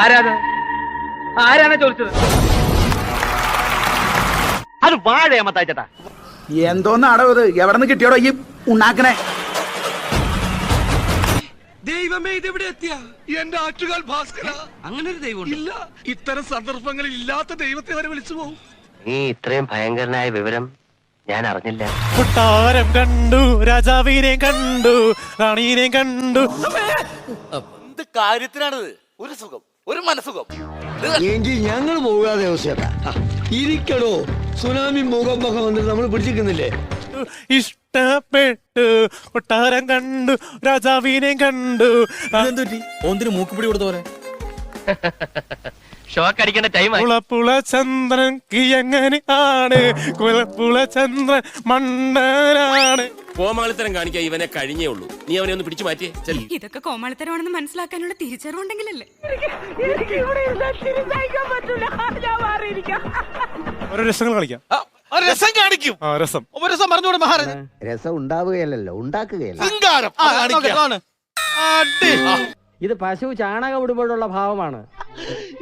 ആരാത്? ആരാണ് ചോദിച്ചത്? അത് വാഴയാ മത്തായിച്ചേട്ടാ എന്തോന്നാടോ ഇത്? എവിടെ നിന്ന് കിട്ടിയോടോ ഈ ഉണ്ടാക്കണേ ദൈവമേ ഇതെവിടെ എത്തിയ? എന്റെ ആറ്റുകാൽ ഭാസ്കര. അങ്ങനെ ഒരു ദൈവം ഇല്ല ഇത്തരം സന്ദർഭങ്ങളിൽ ഇല്ലാത്ത ദൈവത്തെ വരെ വിളിച്ചു പോകും നീ ഇത്രയും ഭയങ്കരനായ വിവരം ഞാൻ അറിഞ്ഞില്ല. കൊട്ടാരം കണ്ടു രാജാവിനെ കണ്ടു റാണീനെ കണ്ടു. എന്ത് കാര്യത്തിനാണിത്? ഒരു സുഖം. ഒരു മനസ്സുഖം. എങ്കിൽ ഞങ്ങൾ പോകാതെ ഇരിക്കടോ. സുനാമി മുഖം മുഖം വന്നിട്ട് നമ്മൾ പിടിച്ചിരിക്കുന്നില്ലേ? ഇഷ്ടപ്പെട്ടു കൊട്ടാരം കണ്ടു രാജാവിനെ കണ്ടു. ഒന്നിന് മൂക്കുപിടി കൊടുത്ത പോലെ. ഷോക്ക് അടിക്കേണ്ട ടൈമായി പുളപ്പുള ചന്ദ്രൻ കിയങ്ങനെ ആണ്. കുളപ്പുള ചന്ദ്രൻ മണ്ണനാണ് കോമാളിത്തരം കാണിക്കാൻ ഇവനെ കഴിഞ്ഞേ ഉള്ളൂ. നീ അവനെ ഒന്ന് പിടിച്ചു മാറ്റിയേ. ചെല്ലി. ഇതൊക്കെ കോമാളിത്തരമാണെന്ന് മനസ്സിലാക്കാനുള്ള തിരിച്ചറിവുണ്ടെങ്കിലല്ലേ? ഓരോ രസങ്ങൾ കളിക്കാം. രസം കാണിക്കും. ആ രസം. ഒരു രസം പറഞ്ഞോട് മഹാരാജ? രസം ഉണ്ടാവുകയല്ലല്ലോ ഉണ്ടാക്കുകയല്ല. സിംഗാരം. ആ, കാണിക്കാം. അടി. ഇത് പശു ചാണകം ഇടുമ്പോഴുള്ള ഭാവമാണ്.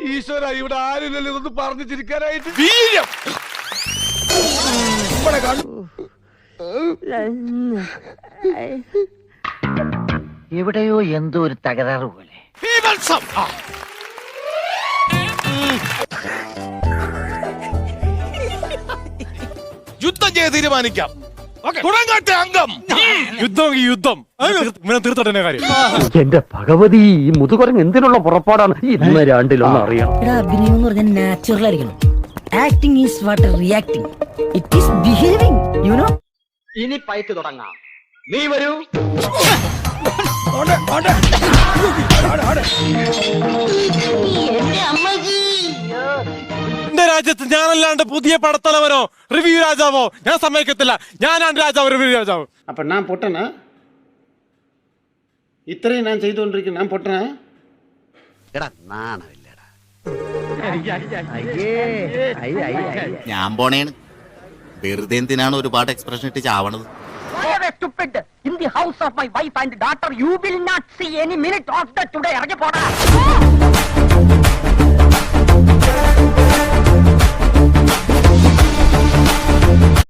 ഈശ്വര ഇവിടെ ആരുമില്ലല്ലോ ഇതൊന്ന് പറഞ്ഞു ചിരിക്കാനായിട്ട് വീര്യം എവിടെയോ എന്തോ ഒരു തകരാറ് പോലെ. യുദ്ധം ചെയ്ത് തീരുമാനിക്കാം. തുടങ്ങട്ടെ അംഗം. യുദ്ധം ഈ യുദ്ധം. ഇങ്ങനെ തീർത്തോട്ടെ കാര്യം. എന്റെ ഭഗവതി ഈ മുതുകുരങ്ങ് എന്തിനുള്ള പുറപ്പാടാണ്? ഇന്ന് രണ്ടിലൊന്നും അറിയാം എടാ അഭിനയം എന്ന് പറഞ്ഞാൽ നാച്ചുറൽ ആയിരിക്കണം. Acting is what reacting it is behaving you know ഇനി പൈക്ക് തുടങ്ങാം. നീ വരൂ. എന്റെ രാജ്യത്ത് ഞാനല്ലാണ്ട് പുതിയ പടത്തലവനോ റിവ്യൂ രാജാവോ ഞാൻ സമ്മതിക്കത്തില്ല. ഞാനാണ് രാജാവ് റിവ്യൂ രാജാവ്. അപ്പൊ ഞാൻ പൊട്ടനാ? ഇത്രയും ഞാൻ ചെയ്തുകൊണ്ടിരിക്കുന്നു ഞാൻ പൊട്ടനാ? എടാ നാണമില്ലടാ. ഞാൻ പോണേണ്. വെറുതെ എന്തിനാണ് ഒരു എക്സ്പ്രഷൻ ഇട്ട് ചാവണത്? Stupid? In the house of my wife and daughter you will not see any minute of the today. ഇറങ്ങി പോടാ